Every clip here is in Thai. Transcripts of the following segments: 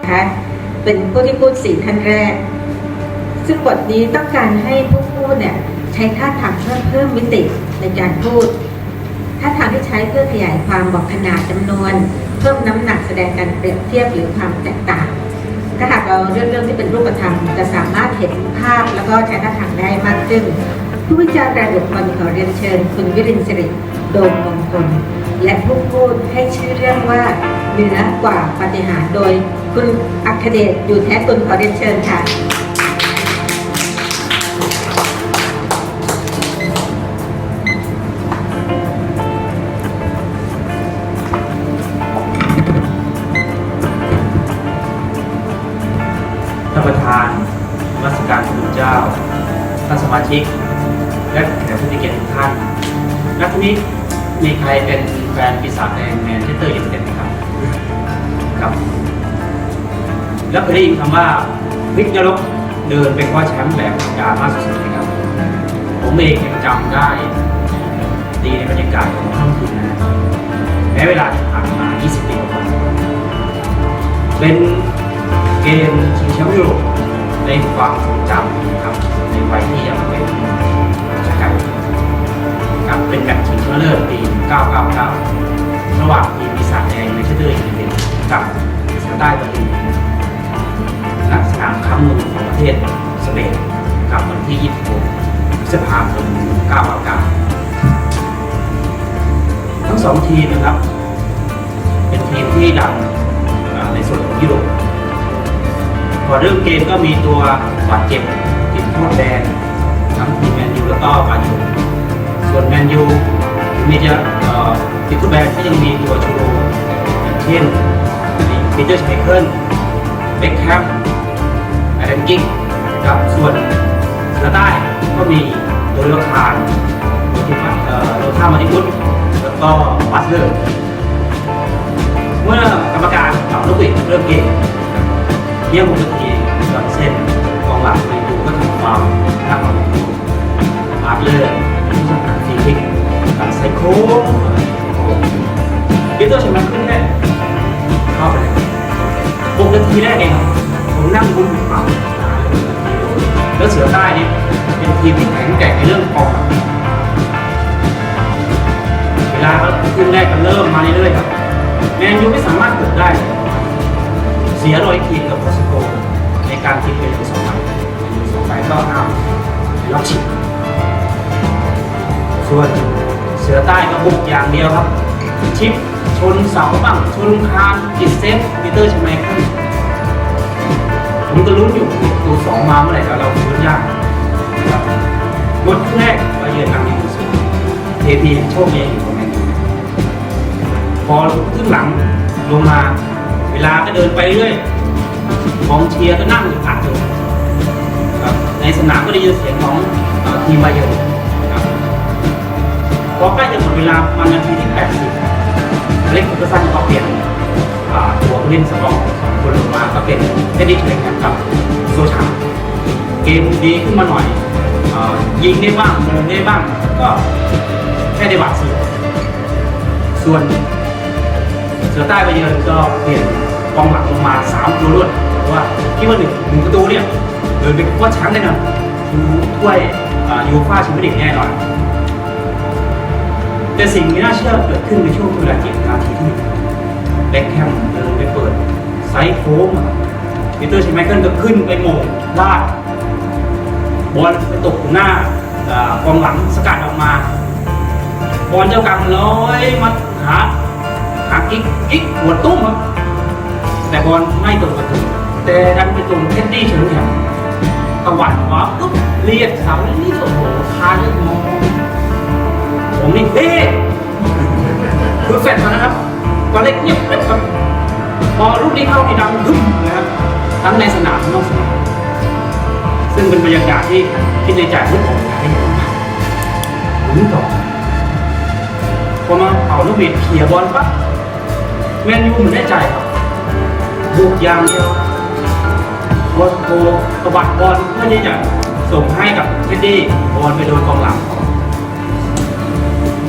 นะคะเป็นผู้ที่พูดสี่ท่านแรก ซึ่งบทนี้ต้องการให้ผู้พูดเนี่ยใช้ท่าทางเพื่อเพิ่มมิติในการพูดท่าทางที่ใช้เพื่อขยายความบอกขนาดจำนวน เพิ่มน้ำหนักแสดงการเปรียบเทียบหรือความแตกต่าง ถ้าหากเราเรื่องเรื่องที่เป็นรูปธรรมจะสามารถเห็นภาพแล้วก็ใช้ท่าทางได้มากขึ้น ผู้วิจารณ์รายบุคคลขอเรียนเชิญ คุณวิรินทร์สิริโดมมงคลและผู้พูดให้ชื่อเรื่องว่า เหนือกว่าปฏิหารโดยคุณอัคเดชอยู่แท้คุณขอเรียนเชิญค่ะ ท่านประธานนมัสการคุณเจ้า ท่านสมาชิก และแขกผู้มีเกียรติทุกท่านและทีนี้มีใครเป็นแฟนปีศาจแดงแมนเชสเตอร์ยูไนเต็ดไหมครับ ครับ แล้วเคยได้ยินคำว่าวิกนรกเดินไปคว้าแชมป์แบบดราม่าสุดๆไหมครับ ผมเองยังจำได้ ดีในบรรยากาศของค่ำคืนนั้นแม้เวลาจะผ่านมา 20 ปีกว่าเป็นเกมชิงแชมป์ยุโรปในความทรงจำครับในวัยที่ยังเป็น ษภาคม999ทั้งสองทีมนะครับ เป็นทีมที่ดังในส่วนของยุโรปพอเริ่มเกมก็มีตัวบาดเจ็บติดโทษแดงทั้งทีมแมนยูแล้วก็บายูส่วนแมนยูมีจะติดโทษแดงก็ยังมีตัวชูโรเช่นปีเตอร์ชไมเคิลเบ็คแฮมแอดัมกิ้งกับส่วนสใต้ก็มี เรลคาร์โรทิมัสโรท่ามาติพุตแล้วก็บัสเลอร์เมื่อกรรมการเป่าลูกบิดเริ่มเกมเยี่ยมหมดทุกทีหลังเส้นกองหลังในดูก็ทำฟาวล์นักบอลมาร์คเลอร์ผู้สังกัดฟรีคิกการใส่โค้งปีเตอร์ชนะขึ้นแน่เข้าไปเลยหกนาทีแรกเองผมนั่งบุ้นเป่าแล้วเสือใต้นี่ ทีมที่แข็งแกร่งในเรื่องกอง เวลาเขาขึ้นแรกก็เริ่มมาเรื่อยๆครับแมนยูไม่สามารถบุกได้ เสียรอยทีมกับคอสโกในการทีมเป็นสองใบสองใบก็ห้ามล็อกชิปส่วนเสือใต้ก็บุกอย่างเดียวครับ ชิปชนเสาบ้างชนคานติดเซฟปีเตอร์ชไมเคิลผมก็ลุ้นอยู่ตัวสองมาเมื่อไหร่แล้วเราลุ้นยาก ครับหมดครึ่งแรกก็เยือนนำดีที่สุดเทพีโชคดีอยู่กับแมนยูพอขึ้นหลังลงมา เวลาก็เดินไปเรื่อยกองเชียร์ก็นั่งอยู่อัดอยู่ครับในสนามก็ได้ยินเสียงของทีมบาเยิร์นครับพอใกล้จะหมดเวลาประมาณนาทีที่ 80 เล็กก็สั้นก็เปลี่ยนตัวผู้เล่นสำรองสองคนลงมาก็เป็นเทนนิสเทรนกับโซชา เกมดีขึ้นมาหน่อยอยิงได้บ้างมงได้บ้าง ก็แค่ได้หวาดเสียส่วนเสือใต้ไปเยือนก็เปลี่ยนกองหลังลงมาสามตัวรวดเพราะว่าคิดว่าหนึ่งหนึ่งประตูเนี่ยเดินไปว่าแชมป์แน่นอนถ้วยยูฟ่าแชมเปี้ยนลีกแน่นอนแต่สิ่งไม่น่าเชื่อเกิดขึ้นในช่วงเวลาเจ็ดนาทีที่หนึ่งแบ็คแฮมเดินไปเปิดไซส์โค้งปีเตอร์ชไมเคิลก็ขึ้นไปโมงลาด บอลไปตกหน้ากองหลังสกัดออกมาบอลเจ้ากรรมร้อยมาหาหากิ๊กกิ๊กหัวตุ้มครับแต่บอลไม่ตรงประตูแต่ดันไปตรงเท็ดดี้เฉลิมแข็งตะวันขวาปุ๊บเลียดเสาวนี่โอ้โหคาเลยมองผมนี่เฮ้คือแฟนมานะครับตอนเล็กเงียบครับพอลูกนี้เข้าที่ดังดึ้มนะครับทั้งในสนามนอกสนาม เป็นบรรยากาศที่คิดในใจลูกของใครลุ้นต่อพอมาเป่าลูกบิดเขี่ยบอลปั๊บแมนยูเหมือนได้ใจครับบุกอย่างเดียวบอลโกกระบัดบอลเพื่อที่จะส่งให้กับเท็ดดี้บอลไปโดนกองหลัง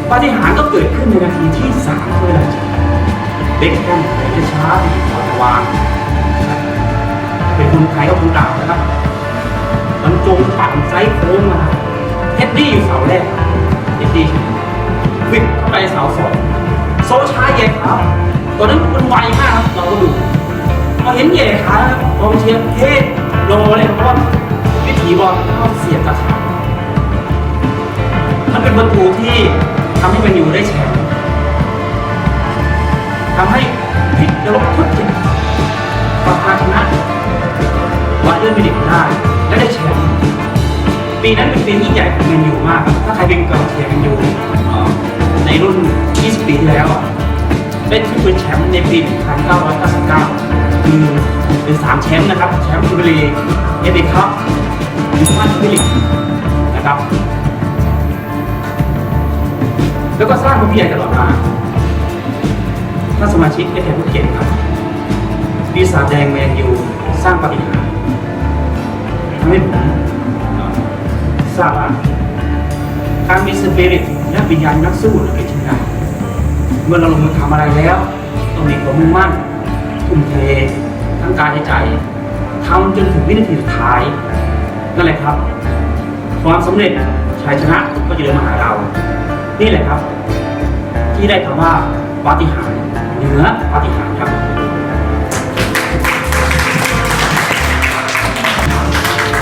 ปาฏิหาริย์ก็เกิดขึ้นในนาทีที่สามเท่านั้นเบ็คแฮมไหลช้าบอลวางเป็นคนไทยก็คงกล่าวนะครับ มันจงปั่นไซส์โค้งมาเท็ดดี้อยู่เสาแรกเท็ดดี้วิดเข้าไปเสาสองโซช้าแย่ขาตอนนั้นมันไวมากครับเราก็ดูพอเห็นแย่ขาครับกองเชียร์เฮ้รอเลยเพราะว่าวิถีบอลเข้าเสียบตะขาบมันเป็นประตูที่ทำให้แมันอยู่ได้แชมป์ทำให้พลิกระบบทุกจิตประพาชนะวันเดอร์มิลิกได้ ปีนั้นเป็นปีที่ใหญ่ของแมนยูมากครับถ้าใครเป็นกองเชียร์แมนยูในรุ่น 20 ปีที่แล้วอะได้ที่เป็นแชมป์ในปี 1999 คือเป็น 3 แชมป์นะครับ แชมป์พรีเมียร์ลีกเอฟเอคัพยูฟ่าแชมเปี้ยนลีกนะครับ แล้วก็สร้างความยิ่งใหญ่ตลอดมาท่าสมาชิกได้แก่ผู้เขียนครับปีศาจแดงแมนยูสร้างปฏิหารทำให้ผม ทราบว่าการมีสปิริตและวิญญาณนักสู้เป็นเช่นไรเมื่อเราลงมือทำอะไรแล้วต้องมีความมุ่งมั่นทุ่มเททั้งกายและใจทำจนถึงวินาทีสุดท้ายนั่นแหละครับ ความสำเร็จชัยชนะก็จะเดินมาหาเรา นี่แหละครับ ที่ได้คำว่าปาฏิหาริย์เหนือปาฏิหาริย์ครับ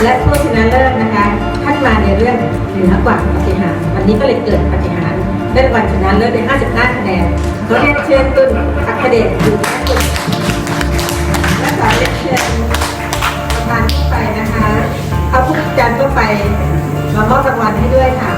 และผู้ชนะเลิศนะคะท่านมาในเรื่องเหนือกว่าปฏิหารวันนี้ก็เลยเกิดปฏิหารได้วันชนะเลิศได้55คะแนนขอเรียนเชิญคุณอัคเดชดูแลคุณและขอเรียนเชิญประธานทั่วไปนะคะเอาผู้จัดการทั่วไปมามอบรางวัลให้ด้วยค่ะ